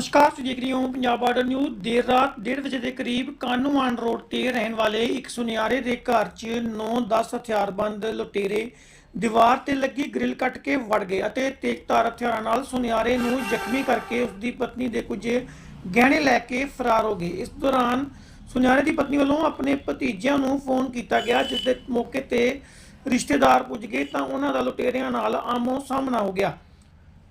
ਨਮਸਕਾਰ, ਤੁਸੀਂ ਦੇਖ ਰਹੇ ਹੋ ਪੰਜਾਬ ਬਾਰਡਰ ਨਿਊਜ਼। ਦੇਰ ਰਾਤ 1:30 ਵਜੇ ਦੇ ਕਰੀਬ ਕਾਨੂੰਵਾਨ ਰੋਡ ਤੇ ਰਹਿਣ ਵਾਲੇ ਇੱਕ ਸੁਨਿਆਰੇ ਦੇ ਘਰ 'ਚ 9-10 ਹਥਿਆਰਬੰਦ ਲੁਟੇਰੇ ਦੀਵਾਰ ਤੇ ਲੱਗੀ ਗ੍ਰਿਲ ਕੱਟ ਕੇ ਵੜ ਗਏ ਅਤੇ ਤੇਜ਼ਧਾਰ ਹਥਿਆਰਾਂ ਨਾਲ ਸੁਨਿਆਰੇ ਨੂੰ ਜ਼ਖਮੀ ਕਰਕੇ ਉਸ ਦੀ ਪਤਨੀ ਦੇ ਕੁਝ ਗਹਿਣੇ ਲੈ ਕੇ ਫਰਾਰ ਹੋ ਗਏ। ਇਸ ਦੌਰਾਨ ਸੁਨਿਆਰੇ ਦੀ ਪਤਨੀ ਵੱਲੋਂ ਆਪਣੇ ਭਤੀਜਿਆਂ ਨੂੰ ਫੋਨ ਕੀਤਾ ਗਿਆ ਜਿਸ ਦੇ ਮੌਕੇ ਤੇ ਰਿਸ਼ਤੇਦਾਰ ਪੁੱਜ ਗਏ ਤਾਂ ਉਹਨਾਂ ਦਾ ਲੁਟੇਰਿਆਂ ਨਾਲ ਆਮੋ ਸਾਹਮਣਾ ਹੋ ਗਿਆ।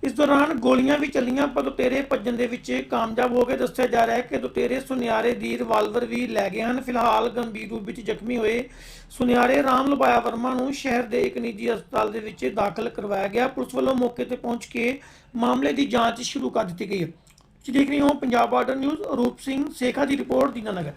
ਇਸ ਦੌਰਾਨ ਗੋਲੀਆਂ ਵੀ ਚੱਲੀਆਂ, ਪਰ ਲੁਟੇਰੇ ਭੱਜਣ ਦੇ ਵਿੱਚ ਕਾਮਯਾਬ ਹੋ ਗਏ ਦੱਸਿਆ ਜਾ ਰਿਹਾ ਹੈ ਕਿ ਲੁਟੇਰੇ ਸੁਨਿਆਰੇ ਦੀ ਰਿਵਾਲਵਰ ਵੀ ਲੈ ਗਏ ਹਨ। ਫਿਲਹਾਲ ਗੰਭੀਰ ਰੂਪ ਵਿੱਚ ਜ਼ਖਮੀ ਹੋਏ ਸੁਨਿਆਰੇ ਰਾਮ ਲੁਬਾਇਆ ਵਰਮਾ ਨੂੰ ਸ਼ਹਿਰ ਦੇ ਇੱਕ ਨਿੱਜੀ ਹਸਪਤਾਲ ਦੇ ਵਿੱਚ ਦਾਖਲ ਕਰਵਾਇਆ ਗਿਆ। ਪੁਲਿਸ ਵੱਲੋਂ ਮੌਕੇ ਤੇ ਪਹੁੰਚ ਕੇ ਮਾਮਲੇ ਦੀ ਜਾਂਚ ਸ਼ੁਰੂ ਕਰ ਦਿੱਤੀ ਗਈ ਹੈ। ਤੁਸੀਂ ਦੇਖ ਰਹੇ ਹੋ, ਪੰਜਾਬ ਬਾਰਡਰ ਨਿਊਜ਼ ਰੂਪ ਸਿੰਘ ਸੇਖਾ ਦੀ ਰਿਪੋਰਟ ਦੀਨਾਨਗਰ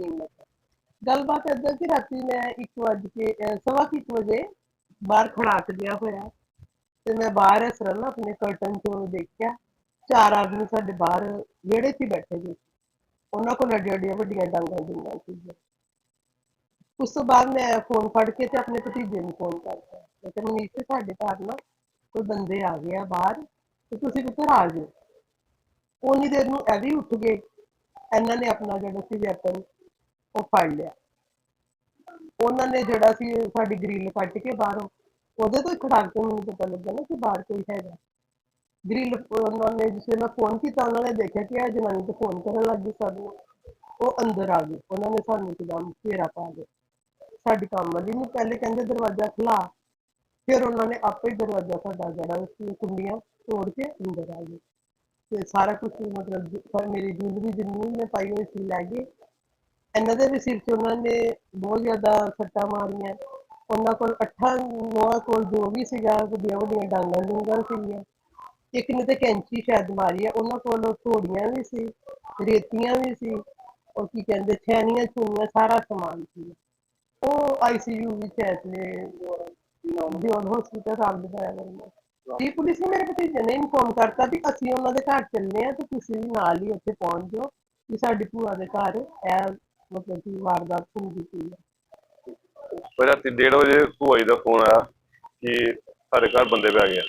ਮੇਰਾ ਨਾਮ ਗੱਲਬਾਤ ਏਦਾਂ ਕਿ ਰਾਤੀ ਮੈਂ 1 ਵਜੇ ਸਵਾ ਕੁ ਵਜੇ ਬਾਹਰ ਖੜਾਕ ਗਿਆ ਹੋਇਆ। ਤੇ ਮੈਂ ਬਾਹਰ ਇਸ ਤਰ੍ਹਾਂ ਆਪਣੇ ਕਰਟਨ ਤੋਂ ਦੇਖਿਆ। ਚਾਰ ਆਦਮੀ ਸਾਡੇ ਬਾਹਰ ਵਿਹੜੇ 'ਚ ਬੈਠੇ ਸੀ। ਉਹਨਾਂ ਕੋਲ ਅੱਡੀਆਂ ਵੱਡੀਆਂ ਡਾਂਗਾਂ ਜਿੰਨਾਂ ਸੀ ਉਸ ਤੋਂ ਬਾਅਦ ਮੈਂ ਫੋਨ ਫੜ ਕੇ ਤੇ ਆਪਣੇ ਭਤੀਜੇ ਨੂੰ ਫੋਨ ਕਰਤਾ। ਮੈਂ ਕਿਹਾ, ਮਨੀਸ਼ ਸਾਡੇ ਘਰ ਨਾ ਕੋਈ ਬੰਦੇ ਆ ਗਏ ਆ ਬਾਹਰ। ਤੇ ਤੁਸੀਂ ਕਿੱਧਰ ਆ ਜਾਓ ਉਨੀ ਦੇਰ ਨੂੰ ਇਹ ਵੀ ਉੱਠ ਗਏ। ਇਹਨਾਂ ਨੇ ਆਪਣਾ ਜਿਹੜਾ ਸੀ ਵੈਪਨ ਉਹ ਫੜ ਲਿਆ। ਉਹਨਾਂ ਨੇ ਜਿਹੜਾ ਸੀ ਸਾਡੀ ਗ੍ਰਿਲ ਕੱਟ ਕੇ ਬਾਹਰੋਂ, ਉਹਦੇ ਤੋਂ ਖੜਾਕ ਕੇ ਮੈਨੂੰ ਪਤਾ ਲੱਗਾ ਨਾ ਕਿ ਬਾਹਰ ਕੋਈ ਹੈਗਾ। ਗ੍ਰਿਲ ਉਹਨਾਂ ਨੇ ਜਿਸੇ ਮੈਂ ਫੋਨ ਕੀਤਾ, ਉਹਨਾਂ ਨੇ ਦੇਖਿਆ ਕਿ ਇਹ ਜਨਾਨੀ ਤੇ ਫੋਨ ਕਰਨ ਲੱਗੀ ਸਭ ਨੂੰ ਉਹ ਅੰਦਰ ਆ ਗਏ। ਉਹਨਾਂ ਨੇ ਸਾਨੂੰ ਇੱਕਦਮ ਘੇਰਾ ਪਾ ਲਿਆ ਸਾਡੀ ਕੰਮ ਵਾਲੀ ਨੂੰ ਪਹਿਲੇ ਕਹਿੰਦੇ ਦਰਵਾਜ਼ਾ ਖੁਲਾ ਫਿਰ ਉਹਨਾਂ ਨੇ ਆਪੇ ਹੀ ਦਰਵਾਜ਼ਾ ਸਾਡਾ ਜਿਹੜਾ ਸੀ ਕੁੰਡੀਆਂ ਤੋੜ ਕੇ ਅੰਦਰ ਆ ਗਏ। ਤੇ ਸਾਰਾ ਕੁਝ ਮਤਲਬ ਮੇਰੀ ਜ਼ਿੰਦਗੀ ਜਿੰਨੀ ਮੈਂ ਪਾਈ ਹੋਈ ਸੀ ਲੈ ਗਏ। ਇਹਨਾਂ ਦੇ ਵੀ ਸਿਰ 'ਚ ਉਹਨਾਂ ਨੇ ਬਹੁਤ ਜ਼ਿਆਦਾ ਸੱਟਾਂ ਮਾਰੀਆਂ। ਉਹਨਾਂ ਕੋਲ ਅੱਠਾਂ ਨੌਂ ਕੋਲ ਜੋ ਵੀ ਸੀਗਾ, ਵੱਡੀਆਂ ਵੱਡੀਆਂ ਡਾਂਗਾਂ ਡੂੰਗਾਂ ਸੀਗੀਆਂ। ਇੱਕ ਨੇ ਤੇ ਕੈਂਚੀ ਸ਼ਾਇਦ ਮਾਰੀ ਆ, ਉਹਨਾਂ ਕੋਲ ਥੋੜੀਆਂ ਵੀ ਸੀ, ਰੇਤੀਆਂ ਵੀ ਸੀ, ਉਹ ਕੀ ਕਹਿੰਦੇ ਛੈਨੀਆਂ ਛੂਨੀਆਂ ਸਾਰਾ ਸਮਾਨ ਸੀ। ਉਹ ਆਈਸੀਯੂ ਵਿੱਚ ਹੈ ਤੇ ਜੋਨ ਹਸਪੀਟਲ ਰਾਮ ਦਿਖਾਇਆ ਕਰਨਾ ਜੀ ਪੁਲਿਸ ਨੇ ਮੇਰੇ ਭਤੀਜੇ ਨੇ ਇਨਫੋਰਮ ਕਰਤਾ ਵੀ ਅਸੀਂ ਉਹਨਾਂ ਦੇ ਘਰ ਚੱਲੇ ਆ ਤੇ ਤੁਸੀਂ ਵੀ ਨਾਲ ਹੀ ਉੱਥੇ ਪਹੁੰਚ ਜਾਓ, ਵੀ ਸਾਡੀ ਭੂਆ ਦੇ ਘਰ ਐ ਮਤਲਬ ਕਿ ਵਾਰਦਾਤ ਹੈ। ਪਰ ਰਾਤੀ 1:30 ਵਜੇ ਭੂਆ ਜੀ ਦਾ ਫੋਨ ਆਇਆ ਕਿ ਸਾਡੇ ਘਰ ਬੰਦੇ ਪੈ ਗਏ।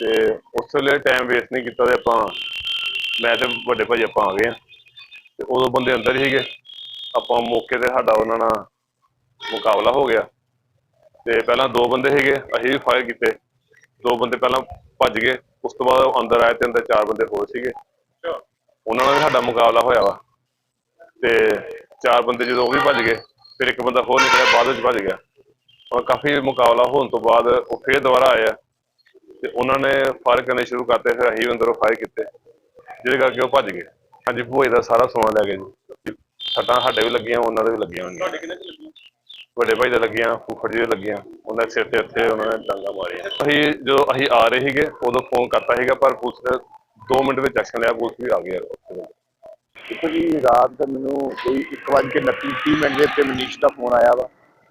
ਤੇ ਉਸ ਵੇਲੇ ਟਾਈਮ ਵੇਸਟ ਨਹੀਂ ਕੀਤਾ ਤੇ ਆਪਾਂ ਮੈਂ ਤੇ ਵੱਡੇ ਭਾਜੀ ਆਪਾਂ ਆ ਗਏ ਆ। ਤੇ ਉਦੋਂ ਬੰਦੇ ਅੰਦਰ ਹੀ ਸੀਗੇ। ਆਪਾਂ ਮੌਕੇ ਤੇ ਸਾਡਾ ਉਹਨਾਂ ਨਾਲ ਮੁਕਾਬਲਾ ਹੋ ਗਿਆ। ਤੇ ਪਹਿਲਾਂ ਦੋ ਬੰਦੇ ਸੀਗੇ ਅਸੀਂ ਵੀ ਫਾਇਰ ਕੀਤੇ। ਦੋ ਬੰਦੇ ਪਹਿਲਾਂ ਭੱਜ ਗਏ। ਉਸ ਤੋਂ ਬਾਅਦ ਉਹ ਅੰਦਰ ਆਏ ਤੇ ਅੰਦਰ ਚਾਰ ਬੰਦੇ ਹੋਰ ਸੀਗੇ। ਉਹਨਾਂ ਨਾਲ ਵੀ ਸਾਡਾ ਮੁਕਾਬਲਾ ਹੋਇਆ ਵਾ। ਤੇ ਚਾਰ ਬੰਦੇ ਜਦੋਂ ਉਹ ਵੀ ਭੱਜ ਗਏ ਫਿਰ ਇੱਕ ਬੰਦਾ ਹੋਰ ਨਿਕਲਿਆ ਬਾਅਦ ਵਿੱਚ ਭੱਜ ਗਿਆ। ਔਰ ਕਾਫੀ ਮੁਕਾਬਲਾ ਹੋਣ ਤੋਂ ਬਾਅਦ ਉਹ ਫੇਰ ਦੁਬਾਰਾ ਆਏ ਆ ਤੇ ਉਹਨਾਂ ਨੇ ਫਾਇਰ ਕਰਨੇ ਸ਼ੁਰੂ ਕਰਤੇ ਫਿਰ ਅਸੀਂ ਅੰਦਰੋਂ ਫਾਇਰ ਕੀਤੇ ਜਿਹਦੇ ਕਰਕੇ ਉਹ ਭੱਜ ਗਏ। ਹਾਂਜੀ ਭੂਏ ਦਾ ਸਾਰਾ ਸੋਨਾ ਲੈ ਗਏ ਜੀ। ਸੱਟਾਂ ਸਾਡੇ ਵੀ ਲੱਗੀਆਂ ਉਹਨਾਂ ਦੇ ਵੀ ਲੱਗੀਆਂ ਹੋਣਗੀਆਂ ਤੁਹਾਡੇ ਕਿੰਨੇ ਲੱਗੀਆਂ ਵੱਡੇ ਭਾਈ ਦੇ ਲੱਗੀਆਂ ਫੁੱਫੜ ਜੀ ਦੇ ਲੱਗੀਆਂ ਉਹਨਾਂ ਦੇ ਸਿਰ ਤੇ ਇੱਥੇ ਉਹਨਾਂ ਨੇ ਡਾਂਗਾ ਮਾਰੀਆਂ। ਅਸੀਂ ਜਦੋਂ ਅਸੀਂ ਆ ਰਹੇ ਸੀਗੇ ਉਦੋਂ ਫੋਨ ਕਰਤਾ ਸੀਗਾ ਪਰ ਪੁਲਿਸ ਨੇ 2 ਮਿੰਟ ਵਿੱਚ ਐਕਸ਼ਨ ਲਿਆ ਪੁਲਿਸ ਵੀ ਆ ਗਈ ਉੱਥੇ ਦੇਖੋ ਜੀ ਰਾਤ ਦਾ ਮੈਨੂੰ ਕੋਈ 1:29 30 ਮਿੰਟ ਦੇ ਉੱਤੇ ਮਨੀਸ਼ ਦਾ ਫੋਨ ਆਇਆ ਵਾ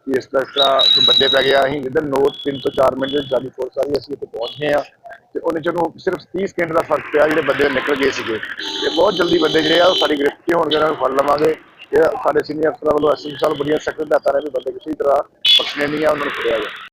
ਕਿ ਇਸ ਤਰ੍ਹਾਂ ਇਸ ਕੋਈ ਬੰਦੇ ਪੈ ਗਿਆ। ਅਸੀਂ ਜਿੱਦਾਂ ਨੋਟ 3 ਤੋਂ 4 ਮਿੰਟ ਦੇ ਵਿੱਚ ਫੋਰਸ ਆ ਗਈ ਅਸੀਂ ਇੱਥੇ ਪਹੁੰਚ ਗਏ ਆ ਤੇ ਉਹਨੇ ਚੋਂ ਸਿਰਫ 30 ਸਕਿੰਟ ਦਾ ਫ਼ਰਕ ਪਿਆ, ਜਿਹੜੇ ਬੰਦੇ ਨਿਕਲ ਗਏ ਸੀਗੇ। ਤੇ ਬਹੁਤ ਜਲਦੀ ਬੰਦੇ ਜਿਹੜੇ ਆ, ਉਹ ਸਾਡੀ ਗ੍ਰਿਫਤ 'ਚ ਹੋਣਗੇ, ਉਹਨਾਂ ਨੂੰ ਫੜ ਲਵਾਂਗੇ। ਇਹ ਸਾਡੇ ਸੀਨੀਅਰ ਅਫਸਰਾਂ ਵੱਲੋਂ ਐਸਐਸਪੀ ਸਾਹਿਬ ਬੜੀਆਂ ਸਖਤ ਹਦਾਇਤਾਂ ਨੇ ਵੀ ਬੰਦੇ ਕਿਸੇ ਤਰ੍ਹਾਂ ਬਖਸ਼ਣੇ ਨਹੀਂ ਆ, ਉਹਨਾਂ ਨੂੰ ਫੜਿਆ ਜਾਵੇ।